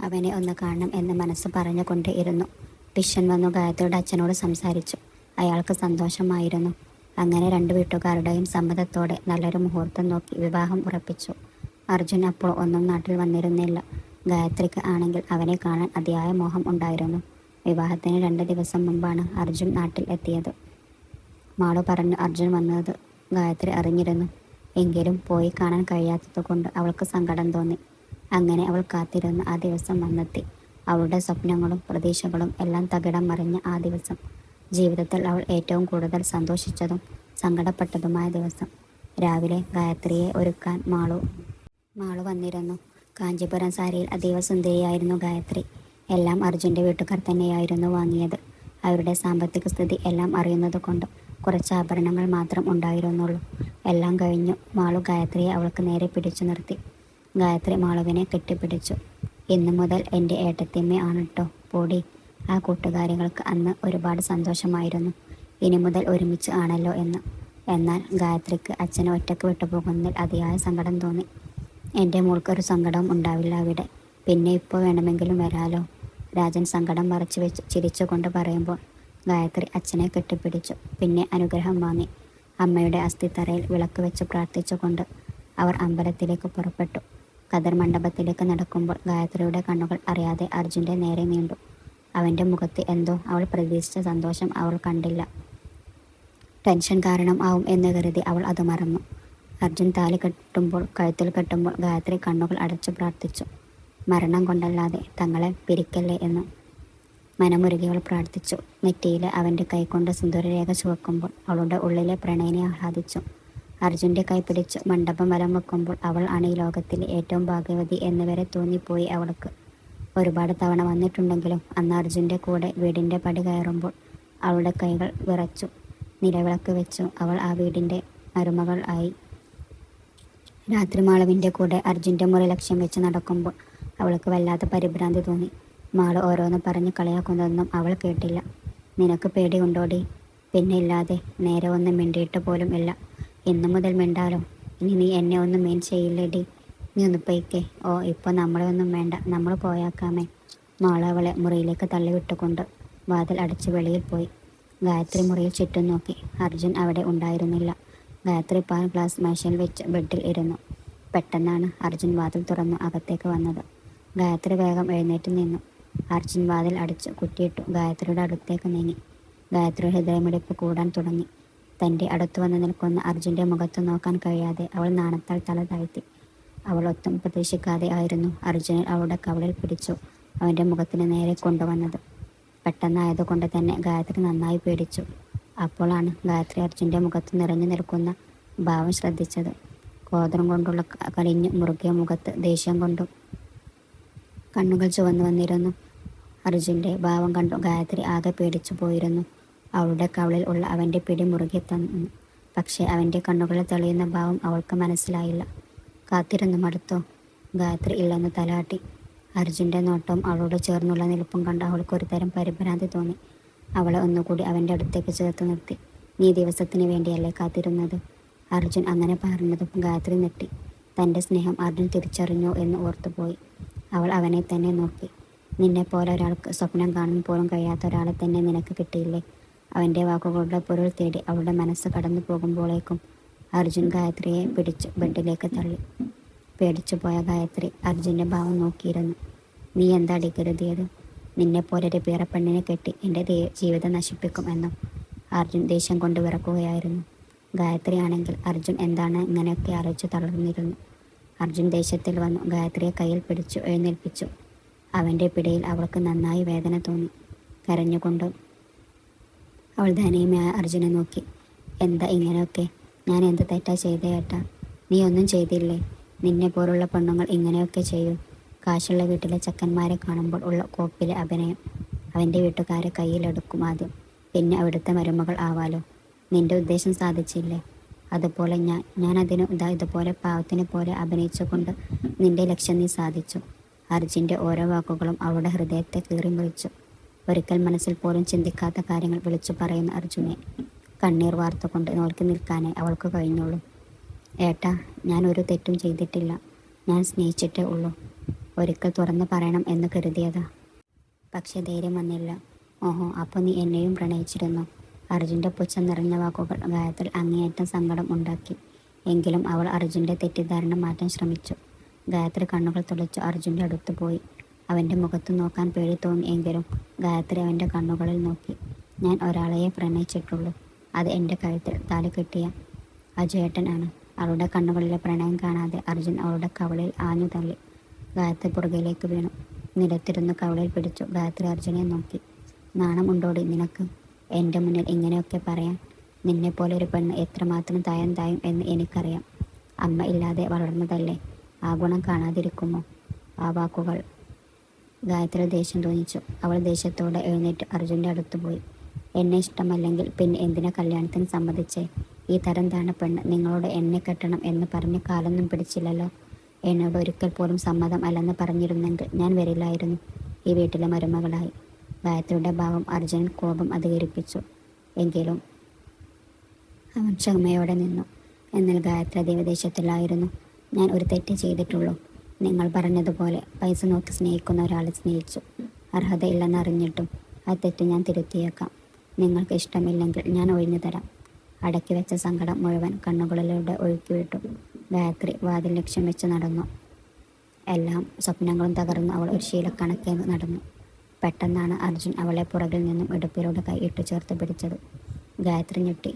അവനെ ഒന്ന് കാണണം എന്ന് മനസ്സ് പറഞ്ഞുകൊണ്ട് ഇരുന്നു ടിഷൻ വന്നു ഗായത്രിയുടെ അച്ഛനോട് സംസാരിച്ചു. അയാൾക്ക് സന്തോഷമായിരുന്നു. അങ്ങനെ രണ്ടു വീട്ടുകാരുടെയും സമ്മതത്തോടെ നല്ലൊരു മുഹൂർത്തം നോക്കി വിവാഹം ഉറപ്പിച്ചു. അർജുൻ അപ്പോൾ ഒന്നും നാട്ടിൽ വന്നിരുന്നില്ല. ഗായത്രിക്ക് ആണെങ്കിൽ അവനെ കാണാൻ അതിയായ മോഹം ഉണ്ടായിരുന്നു. വിവാഹത്തിന് രണ്ട് ദിവസം മുമ്പാണ് അർജുൻ നാട്ടിൽ എത്തിയത്. മാളു പറഞ്ഞു അർജുൻ വന്നത് ഗായത്രി അറിഞ്ഞിരുന്നു. എങ്കിലും പോയി കാണാൻ കഴിയാത്തത് കൊണ്ട് അവൾക്ക് സങ്കടം തോന്നി. അങ്ങനെ അവൾ കാത്തിരുന്ന് ആ ദിവസം വന്നെത്തി. അവളുടെ സ്വപ്നങ്ങളും പ്രതീക്ഷകളും എല്ലാം തകിടം മറിഞ്ഞ ആ ദിവസം. ജീവിതത്തിൽ അവൾ ഏറ്റവും കൂടുതൽ സന്തോഷിച്ചതും സങ്കടപ്പെട്ടതുമായ ദിവസം. രാവിലെ ഗായത്രിയെ ഒരുക്കാൻ മാളു മാളു വന്നിരുന്നു. കാഞ്ചീപുരം സാരിയിൽ അതീവ സുന്ദരിയായിരുന്നു ഗായത്രി. എല്ലാം അർജുന്റെ വീട്ടുകാർ തന്നെയായിരുന്നു വാങ്ങിയത്. അവരുടെ സാമ്പത്തിക സ്ഥിതി എല്ലാം അറിയുന്നത് കൊണ്ട് കുറച്ച് ആഭരണങ്ങൾ മാത്രം ഉണ്ടായിരുന്നുള്ളൂ. എല്ലാം കഴിഞ്ഞു. മാളു ഗായത്രിയെ അവൾക്ക് നേരെ പിടിച്ചു നിർത്തി. ഗായത്രി മാളവിനെ കെട്ടിപ്പിടിച്ചു. ഇന്നു മുതൽ എന്റെ ഏട്ടത്തിയമ്മ ആണ് കേട്ടോ പോടി. ആ കൂട്ടുകാരികൾക്ക് അന്ന് ഒരുപാട് സന്തോഷമായിരുന്നു. ഇനി മുതൽ ഒരുമിച്ച് ആണല്ലോ എന്ന്. എന്നാൽ ഗായത്രിക്ക് അച്ഛനെ ഒറ്റയ്ക്ക് വിട്ടുപോകുന്നതിൽ അതിയായ സങ്കടം തോന്നി. എന്റെ മോൾക്കൊരു സങ്കടവും ഉണ്ടാവില്ല അവിടെ. പിന്നെ ഇപ്പോൾ വേണമെങ്കിലും വരാലോ. രാജൻ സങ്കടം മറച്ചു വെച്ച് ചിരിച്ചുകൊണ്ട് പറയുമ്പോൾ ഗായത്രി അച്ഛനെ കെട്ടിപ്പിടിച്ചു. പിന്നെ അനുഗ്രഹം വാങ്ങി. അമ്മയുടെ അസ്ഥിത്തറയിൽ വിളക്ക് വെച്ച് പ്രാർത്ഥിച്ചുകൊണ്ട് അവർ അമ്പലത്തിലേക്ക് പുറപ്പെട്ടു. കതിർ മണ്ഡപത്തിലേക്ക് നടക്കുമ്പോൾ ഗായത്രിയുടെ കണ്ണുകൾ അറിയാതെ അർജുന്റെ നേരെ നീണ്ടു. അവന്റെ മുഖത്ത് എന്തോ അവൾ പ്രതീക്ഷിച്ച സന്തോഷം അവൾ കണ്ടില്ല. ടെൻഷൻ കാരണം ആവും എന്ന് കരുതി അവൾ അത് മറന്നു. അർജുൻ താലി കെട്ടുമ്പോൾ കഴുത്തിൽ കെട്ടുമ്പോൾ ഗായത്രി കണ്ണുകൾ അടച്ചു പ്രാർത്ഥിച്ചു. മരണം കൊണ്ടല്ലാതെ തങ്ങളെ പിരിക്കല്ലേ എന്ന്. മനമുരുകി അവൾ പ്രാർത്ഥിച്ചു. നെറ്റിയിലെ അവന്റെ കൈകൊണ്ട് സുന്ദരരേഖ ചുവക്കുമ്പോൾ അവളുടെ ഉള്ളിലെ പ്രണയനെ ആഹ്ലാദിച്ചു. അർജുന്റെ കൈ പിടിച്ച് മണ്ഡപം വലം വെക്കുമ്പോൾ അവൾ ആണ് ഈ ലോകത്തിലെ ഏറ്റവും ഭാഗ്യവതി എന്നിവരെ തോന്നിപ്പോയി അവൾക്ക്. ഒരുപാട് തവണ വന്നിട്ടുണ്ടെങ്കിലും അന്ന് അർജുന്റെ കൂടെ വീടിന്റെ പടി കയറുമ്പോൾ അവളുടെ കൈകൾ വിറച്ചു നിലവിളക്ക് വെച്ചു. അവൾ ആ വീടിന്റെ മരുമകൾ ആയി. രാത്രി മാളവിന്റെ കൂടെ അർജുന്റെ മുറി ലക്ഷ്യം വെച്ച് നടക്കുമ്പോൾ അവൾക്ക് വല്ലാത്ത പരിഭ്രാന്തി തോന്നി. മാൾ ഓരോന്ന് പറഞ്ഞ് കളിയാക്കുന്നതൊന്നും അവൾ കേട്ടില്ല. നിനക്ക് പേടിയുണ്ടോടി? പിന്നെ ഇല്ലാതെ നേരെ ഒന്നും മിണ്ടിയിട്ട് പോലും ഇല്ല. ഇന്നു മുതൽ മിണ്ടാലോ? ഇനി നീ എന്നെ ഒന്നും മെയിൻ ചെയ്യില്ലേടി. നീ ഒന്ന് പൊയ്ക്കേ. ഓ ഇപ്പോൾ നമ്മളെ ഒന്നും വേണ്ട. നമ്മൾ പോയാക്കാമേ. മോളെ അവളെ മുറിയിലേക്ക് തള്ളിവിട്ടുകൊണ്ട് വാതിൽ അടച്ച് വെളിയിൽ പോയി. ഗായത്രി മുറിയിൽ ചുറ്റും നോക്കി. അർജുൻ അവിടെ ഉണ്ടായിരുന്നില്ല. ഗായത്രി പാൽ ഗ്ലാസ് മേശയിൽ വെച്ച് ബെഡിൽ ഇരുന്നു. പെട്ടെന്നാണ് അർജുൻ വാതിൽ തുറന്നു അകത്തേക്ക് വന്നത്. ഗായത്രി വേഗം എഴുന്നേറ്റ് നിന്നു. അർജുൻ വാതിൽ അടിച്ച് കുറ്റിയിട്ടു ഗായത്രിയുടെ അടുത്തേക്ക് നീങ്ങി. ഗായത്രിയുടെ ഹൃദയമിടിപ്പ് കൂടാൻ തുടങ്ങി. തന്റെ അടുത്ത് വന്ന് നിൽക്കുന്ന അർജുന്റെ മുഖത്ത് നോക്കാൻ കഴിയാതെ അവൾ നാണത്താൽ തല താഴ്ത്തി. അവൾ ഒത്തും പ്രതീക്ഷിക്കാതെ ആയിരുന്നു അർജുനൻ അവളുടെ കവളിൽ പിടിച്ചു അവന്റെ മുഖത്തിന് നേരെ കൊണ്ടുവന്നത്. പെട്ടെന്നായതുകൊണ്ട് തന്നെ ഗായത്രി നന്നായി പേടിച്ചു. അപ്പോഴാണ് ഗായത്രി അർജുന്റെ മുഖത്ത് നിറഞ്ഞു നിൽക്കുന്ന ഭാവം ശ്രദ്ധിച്ചത്. കോതരം കൊണ്ടുള്ള കളിഞ്ഞ് മുറുകിയ മുഖത്ത് ദേഷ്യം കൊണ്ടും കണ്ണുകൾ ചുവന്നു വന്നിരുന്നു. അർജുന്റെ ഭാവം കണ്ടു ഗായത്രി ആകെ പേടിച്ചു പോയിരുന്നു. അവളുടെ കവളിൽ ഉള്ള അവന്റെ പിടി മുറുകെ തന്നു പക്ഷേ അവന്റെ കണ്ണുകളിൽ തെളിയുന്ന ഭാവം അവൾക്ക് മനസ്സിലായില്ല. കാത്തിരുന്നു മടുത്തോ? ഗായത്രി ഇല്ലെന്ന് തലാട്ടി. അർജുന്റെ നോട്ടവും അവളോട് ചേർന്നുള്ള നിൽപ്പും കണ്ട് അവൾക്ക് ഒരു തരം പരിഭ്രാന്തി തോന്നി. അവളെ ഒന്നുകൂടി അവന്റെ അടുത്തേക്ക് ചേർത്ത് നിർത്തി. നീ ദിവസത്തിന് വേണ്ടിയല്ലേ കാത്തിരുന്നത്? അർജുൻ അങ്ങനെ പറഞ്ഞതും ഗായത്രി നെട്ടി തന്റെ സ്നേഹം അർജുൻ തിരിച്ചറിഞ്ഞോ എന്ന് ഓർത്തുപോയി. അവൾ അവനെ തന്നെ നോക്കി. നിന്നെ പോലെ ഒരാൾക്ക് സ്വപ്നം കാണാൻ പോലും കഴിയാത്ത ഒരാളെ തന്നെ നിനക്ക് കിട്ടിയില്ലേ? അവന്റെ വാക്കുകളുടെ പൊരുൾ തേടി അവളുടെ മനസ്സ് കടന്നു പോകുമ്പോഴേക്കും അർജുൻ ഗായത്രിയെ പിടിച്ച് ബെഡിലേക്ക് തള്ളി. പേടിച്ചു പോയ ഗായത്രി അർജുന്റെ ഭാവം നോക്കിയിരുന്നു. നീ എന്താ കരുതിയത് നിന്നെപ്പോലെ ഒരു പേറപ്പെണ്ണിനെ കെട്ടി എന്റെ ജീവിതം നശിപ്പിക്കും എന്നും അർജുൻ ദേഷ്യം കൊണ്ട് വിറക്കുകയായിരുന്നു. ഗായത്രി ആണെങ്കിൽ അർജുൻ എന്താണ് ഇങ്ങനെയൊക്കെ ആലോചിച്ച് തളർന്നിരുന്നു. അർജുൻ ദേഷ്യത്തിൽ വന്നു ഗായത്രിയെ കയ്യിൽ പിടിച്ചു എഴുന്നേൽപ്പിച്ചു. അവന്റെ പിടിയിൽ അവൾക്ക് നന്നായി വേദന തോന്നി. കരഞ്ഞുകൊണ്ട് അവൾ ധനയുമായ അർജുനെ നോക്കി. എന്താ ഇങ്ങനെയൊക്കെ? ഞാൻ എന്ത് തെറ്റാ ചെയ്തേ ഏട്ടാ? നീ ഒന്നും ചെയ്തില്ലേ? നിന്നെ പോലുള്ള പെണ്ണുങ്ങൾ ഇങ്ങനെയൊക്കെ ചെയ്യൂ. കാശുള്ള വീട്ടിലെ ചക്കന്മാരെ കാണുമ്പോൾ ഉള്ള കോപ്പിലെ അഭിനയം. അവന്റെ വീട്ടുകാരെ കയ്യിലെടുക്കും ആദ്യം. പിന്നെ അവിടുത്തെ മരുമകൾ ആവാലോ? നിന്റെ ഉദ്ദേശം സാധിച്ചില്ലേ? അതുപോലെ ഞാൻ ഞാൻ അതിന് ഇതാ ഇതുപോലെ പാവത്തിനെ പോലെ അഭിനയിച്ചുകൊണ്ട് നിന്റെ ലക്ഷ്യം നീ സാധിച്ചു. അർജുന്റെ ഓരോ വാക്കുകളും അവളുടെ ഹൃദയത്തെ കീറി മുറിച്ചു ഒരിക്കൽ മനസ്സിൽ പോലും ചിന്തിക്കാത്ത കാര്യങ്ങൾ വിളിച്ചു പറയുന്ന അർജുനെ കണ്ണീർ വാർത്തുകൊണ്ട് നോക്കി നിൽക്കാനേ അവൾക്ക് കഴിഞ്ഞുള്ളൂ. ഏട്ടാ ഞാൻ ഒരു തെറ്റും ചെയ്തിട്ടില്ല. ഞാൻ സ്നേഹിച്ചിട്ടേ ഉള്ളൂ. ഒരിക്കൽ തുറന്നു പറയണം എന്ന് കരുതിയതാ. പക്ഷെ ധൈര്യം വന്നില്ല. ഓഹോ അപ്പോൾ നീ എന്നെയും പ്രണയിച്ചിരുന്നു? അർജുന്റെ പുച്ഛം നിറഞ്ഞ വാക്കുകൾ ഗായത്തിൽ അങ്ങേയറ്റം സങ്കടം ഉണ്ടാക്കി. എങ്കിലും അവൾ അർജുന്റെ തെറ്റിദ്ധാരണ മാറ്റാൻ ശ്രമിച്ചു. ഗായത്രി കണ്ണുകൾ തുളച്ചു അർജുന്റെ അടുത്ത് പോയി. അവന്റെ മുഖത്ത് നോക്കാൻ പേടി തോന്നി എങ്കിലും ഗായത്രി അവന്റെ കണ്ണുകളിൽ നോക്കി. ഞാൻ ഒരാളെയെ പ്രണയിച്ചിട്ടുള്ളൂ. അത് എന്റെ കഴുത്തിൽ താലി കെട്ടിയ അജയേട്ടൻ ആണ്. അവളുടെ കണ്ണുകളിലെ പ്രണയം കാണാതെ അർജുൻ അവളുടെ കവളിൽ ആഞ്ഞു തള്ളി ഗായത്രി പുറകിലേക്ക് വീണു. നിലത്തിരുന്ന് കവളിൽ പിടിച്ചു ഗായത്രി അർജുനെ നോക്കി. നാണം നാണമുണ്ടോടി നിനക്ക്? എന്റെ മുന്നിൽ ഇങ്ങനെയൊക്കെ പറയാൻ നിന്നെപ്പോലെ ഒരു പെണ്ണ് എത്രമാത്രം തായം തായും എന്ന് എനിക്കറിയാം. അമ്മ ഇല്ലാതെ വളർന്നതല്ലേ? ആ ഗുണം കാണാതിരിക്കുമോ? ആ വാക്കുകൾ ഗായത്രി ദേഷ്യം തോന്നിച്ചു. അവൾ ദേഷ്യത്തോടെ എഴുന്നേറ്റ് അർജുന്റെ അടുത്ത് പോയി. എന്നെ ഇഷ്ടമല്ലെങ്കിൽ പിന്നെ എന്തിനാ കല്യാണത്തിന് സമ്മതിച്ചേ? ഈ തരം താണ പെണ്ണ് നിങ്ങളോട് എന്നെ കെട്ടണം എന്ന് പറഞ്ഞ് കാലൊന്നും പിടിച്ചില്ലല്ലോ. എന്നോട് ഒരിക്കൽ പോലും സമ്മതം അല്ലെന്ന് പറഞ്ഞിരുന്നെങ്കിൽ ഞാൻ വരില്ലായിരുന്നു. ഈ വീട്ടിലെ മരുമകളായി. ഗായത്രിയുടെ ഭാവം അർജുനൻ കോപം അധികരിപ്പിച്ചു. എങ്കിലും അവൻ ക്ഷമയോടെ നിന്നു. എന്നാൽ ഗായത്രി ദേവദേശത്തിലായിരുന്നു. ഞാൻ ഒരു തെറ്റ് ചെയ്തിട്ടുള്ളൂ. നിങ്ങൾ പറഞ്ഞതുപോലെ പൈസ നോക്കി സ്നേഹിക്കുന്ന ഒരാളെ സ്നേഹിച്ചു. അർഹതയില്ലെന്ന് അറിഞ്ഞിട്ടും ആ തെറ്റ് ഞാൻ തിരുത്തിയേക്കാം. നിങ്ങൾക്ക് ഇഷ്ടമില്ലെങ്കിൽ ഞാൻ ഒഴിഞ്ഞു തരാം. അടക്കി വെച്ച സങ്കടം മുഴുവൻ കണ്ണുകളിലൂടെ ഒഴുക്കിവിട്ടു. ഗായത്രി വാതിൽ ലക്ഷ്യം വെച്ച് നടന്നു. എല്ലാം സ്വപ്നങ്ങളും തകർന്നു. അവൾ ഒരു ശീലക്കണക്കെ നടന്നു. പെട്ടെന്നാണ് അർജുൻ അവളെ പുറകിൽ നിന്നും ഇടുപ്പിലൂടെ കൈ ഇട്ടു ചേർത്ത് പിടിച്ചത്. ഗായത്രി ഞെട്ടി.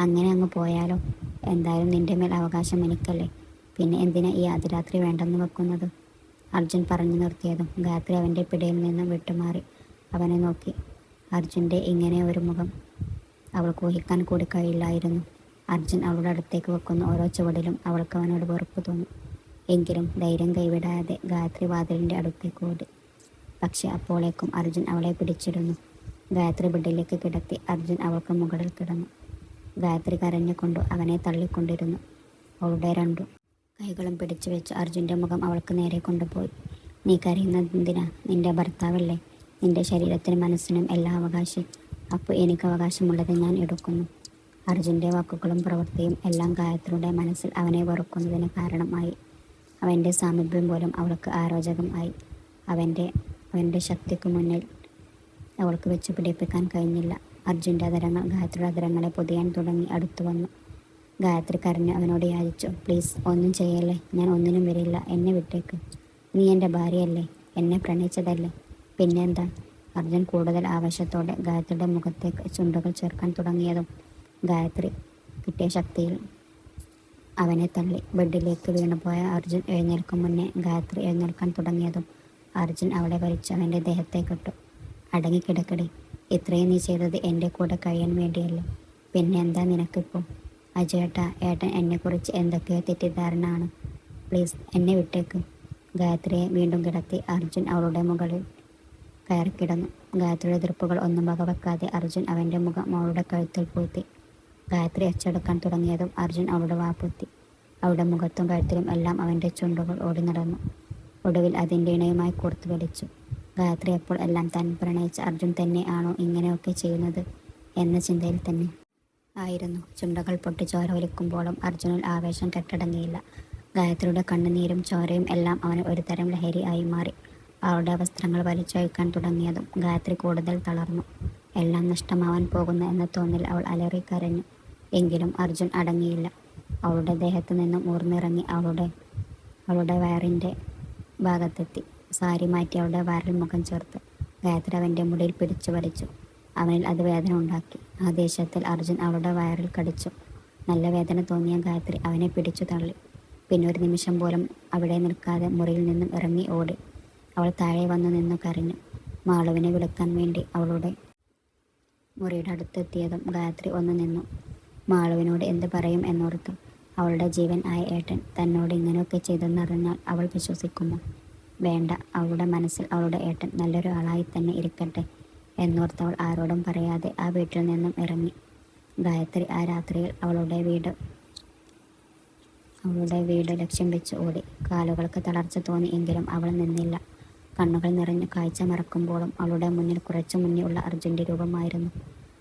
അങ്ങനെ അങ്ങ് പോയാലോ? എന്തായാലും നിന്റെ മേൽ അവകാശം എനിക്കല്ലേ? പിന്നെ എന്തിനാ ഈ അതിരാത്രി വേണ്ടെന്ന് വെക്കുന്നത്? അർജുൻ പറഞ്ഞു നിർത്തിയതും ഗായത്രി അവന്റെ പിടയിൽ നിന്നും വിട്ടുമാറി. അവനെ നോക്കി. അർജുന്റെ ഇങ്ങനെ ഒരു മുഖം അവൾക്ക് ഊഹിക്കാൻ കൂടി കഴിയില്ലായിരുന്നു. അർജുൻ അവളുടെ അടുത്തേക്ക് വെക്കുന്ന ഓരോ ചുവടിലും അവൾക്ക് അവനോട് വെറുപ്പ് തോന്നി. എങ്കിലും ധൈര്യം കൈവിടാതെ ഗായത്രി വാതിലിന്റെ അടുത്തേക്ക് ഓടി. പക്ഷെ അപ്പോഴേക്കും അർജുൻ അവളെ പിടിച്ചിരുന്നു. ഗായത്രി ബെഡിലേക്ക് കിടത്തി അർജുൻ അവൾക്ക് മുകളിൽ കിടന്നു. ഗായത്രി കരഞ്ഞുകൊണ്ടു അവനെ തള്ളിക്കൊണ്ടിരുന്നു. അവളുടെ രണ്ടു കൈകളും പിടിച്ചു വെച്ച് അർജുന്റെ മുഖം അവൾക്ക് നേരെ കൊണ്ടുപോയി. നീ കരയുന്നതെന്തിനാ നിന്റെ ഭർത്താവല്ലേ? നിന്റെ ശരീരത്തിനും മനസ്സിനും എല്ലാ അവകാശം. അപ്പോൾ എനിക്ക് അവകാശമുള്ളത് ഞാൻ എടുക്കുന്നു. അർജുന്റെ വാക്കുകളും പ്രവൃത്തിയും എല്ലാം ഗായത്രിയുടെ മനസ്സിൽ അവനെ വെറുക്കുന്നതിന് കാരണമായി. അവന്റെ സാമീപ്യം പോലും അവൾക്ക് ആരോചകമായി. അവന്റെ അവന്റെ ശക്തിക്ക് മുന്നിൽ അവൾക്ക് വെച്ച് പിടിപ്പിക്കാൻ കഴിഞ്ഞില്ല. അർജുന്റെ അതരങ്ങൾ ഗായത്രിയുടെ അതരങ്ങളെ പൊതിയാൻ തുടങ്ങി അടുത്തു വന്നു ഗായത്രി കരഞ്ഞ് അവനോട് യാചിച്ചു. പ്ലീസ് ഒന്നും ചെയ്യല്ലേ? ഞാൻ ഒന്നിനും വരില്ല. എന്നെ വിട്ടേക്ക്. നീ എന്റെ ഭാര്യയല്ലേ? എന്നെ പ്രണയിച്ചതല്ലേ? പിന്നെന്താ? അർജുൻ കൂടുതൽ ആവശ്യത്തോടെ ഗായത്രിയുടെ മുഖത്തേക്ക് ചുണ്ടുകൾ ചേർക്കാൻ തുടങ്ങിയതും ഗായത്രി കിട്ടിയ ശക്തിയിൽ അവനെ തള്ളി. ബെഡിലേക്ക് വീണുപോയ അർജുൻ എഴുന്നേൽക്കും മുന്നേ ഗായത്രി എഴുന്നേൽക്കാൻ തുടങ്ങിയതും അർജുൻ അവളെ വലിച്ച് അവന്റെ ദേഹത്തെ ദേഹത്തേക്കിട്ടു അടങ്ങിക്കിടക്കടി ഇത്രയും നീ ചെയ്തത് എന്റെ കൂടെ കഴിയാൻ വേണ്ടിയല്ലേ. പിന്നെ എന്താ നിനക്കിപ്പോൾ അജയേട്ട ഏട്ടൻ എന്നെക്കുറിച്ച് എന്തൊക്കെയോ തെറ്റിദ്ധാരണ ആണ് പ്ലീസ് എന്നെ വിട്ടേക്ക്. ഗായത്രിയെ വീണ്ടും കിടത്തി അർജുൻ അവളുടെ മുകളിൽ കയറി കിടന്നു. ഗായത്രിയുടെ എതിർപ്പുകൾ ഒന്നും വകവെക്കാതെ അർജുൻ അവന്റെ മുഖം അവളുടെ കഴുത്തിൽ പൂത്തി ഗായത്രി അച്ചടക്കാൻ തുടങ്ങിയതും അർജുൻ അവളുടെ വാപ്പൂത്തി അവളുടെ മുഖത്തും കഴുത്തിലും എല്ലാം അവന്റെ ചുണ്ടുകൾ ഓടി നടന്നു. ഒടുവിൽ അതിന്റെ ഇണയുമായി കൊടുത്തു വലിച്ചു. ഗായത്രി അപ്പോൾ എല്ലാം താൻ പ്രണയിച്ച അർജുൻ തന്നെ ആണോ ഇങ്ങനെയൊക്കെ ചെയ്യുന്നത് എന്ന ചിന്തയിൽ തന്നെ. ആയിരുന്നു. ചുണ്ടകൾ പൊട്ടി ചോര ഒലിക്കുമ്പോഴും അർജുനൻ ആവേശം കെട്ടടങ്ങിയില്ല. ഗായത്രിയുടെ കണ്ണുനീരും ചോരയും എല്ലാം അവന് ഒരു തരം ലഹരി ആയി മാറി. അവളുടെ വസ്ത്രങ്ങൾ വലിച്ചയക്കാൻ തുടങ്ങിയതും ഗായത്രി കൂടുതൽ തളർന്നു. എല്ലാം നഷ്ടമാവാൻ പോകുന്നു എന്ന തോന്നിൽ അവൾ അലറി കരഞ്ഞു. എങ്കിലും അർജുൻ അടങ്ങിയില്ല. അവളുടെ ദേഹത്ത് നിന്നും ഊർന്നിറങ്ങി അവളുടെ അവളുടെ വയറിന്റെ ഭാഗത്തെത്തി. സാരി മാറ്റി അവളുടെ വയറിൽ മുഖം ചേർത്ത്. ഗായത്രി അവന്റെ മുടിയിൽ പിടിച്ചു വലിച്ചു. അവനിൽ അത് വേദന ഉണ്ടാക്കി. ആ ദേഷ്യത്തിൽ അർജുൻ അവളുടെ വയറിൽ കടിച്ചു. നല്ല വേദന തോന്നിയ ഗായത്രി അവനെ പിടിച്ചു തള്ളി. പിന്നെ ഒരു നിമിഷം പോലും അവിടെ നിൽക്കാതെ മുറിയിൽ നിന്നും ഇറങ്ങി ഓടി. അവൾ താഴെ വന്നു നിന്ന് കരഞ്ഞു. മാളുവിനെ വിളിക്കാൻ വേണ്ടി അവളുടെ മുറിയുടെ അടുത്തെത്തിയതും ഗായത്രി ഒന്ന് നിന്നു. മാളുവിനോട് എന്ത് പറയും എന്നോർത്തു. അവളുടെ ജീവൻ ആയ ഏട്ടൻ തന്നോട് ഇങ്ങനെയൊക്കെ ചെയ്തെന്നറിഞ്ഞാൽ അവൾ വിശ്വസിക്കുമോ വേണ്ട അവളുടെ മനസ്സിൽ അവളുടെ ഏട്ടൻ നല്ലൊരു ആളായി തന്നെ ഇരിക്കട്ടെ. എന്നോർത്തവൾ ആരോടും പറയാതെ ആ വീട്ടിൽ നിന്നും ഇറങ്ങി. ഗായത്രി ആ രാത്രിയിൽ അവളുടെ വീട് അവളുടെ വീട് ലക്ഷ്യം വെച്ച് ഓടി. കാലുകൾക്ക് തളർച്ച തോന്നി എങ്കിലും അവൾ നിന്നില്ല. കണ്ണുകൾ നിറഞ്ഞു കാഴ്ച മറക്കുമ്പോഴും അവളുടെ മുന്നിൽ കുറച്ചു മുന്നേ ഉള്ള അർജുന്റെ രൂപമായിരുന്നു.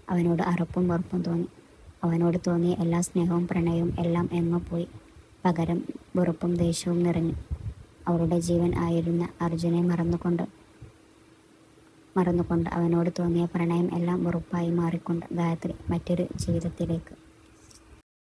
അവനോട് അറപ്പും വെറുപ്പും തോന്നി. അവനോട് തോന്നിയ എല്ലാ സ്നേഹവും പ്രണയവും എല്ലാം എങ്ങോ പോയി. പകരം വെറുപ്പും ദേഷ്യവും നിറഞ്ഞു. അവളുടെ ജീവൻ ആയിരുന്ന അർജുനെ മറന്നുകൊണ്ട് മറന്നുകൊണ്ട് അവനോട് തോന്നിയ പ്രണയം എല്ലാം വെറുപ്പായി മാറിക്കൊണ്ട് ഗായത്രി മറ്റൊരു ജീവിതത്തിലേക്ക്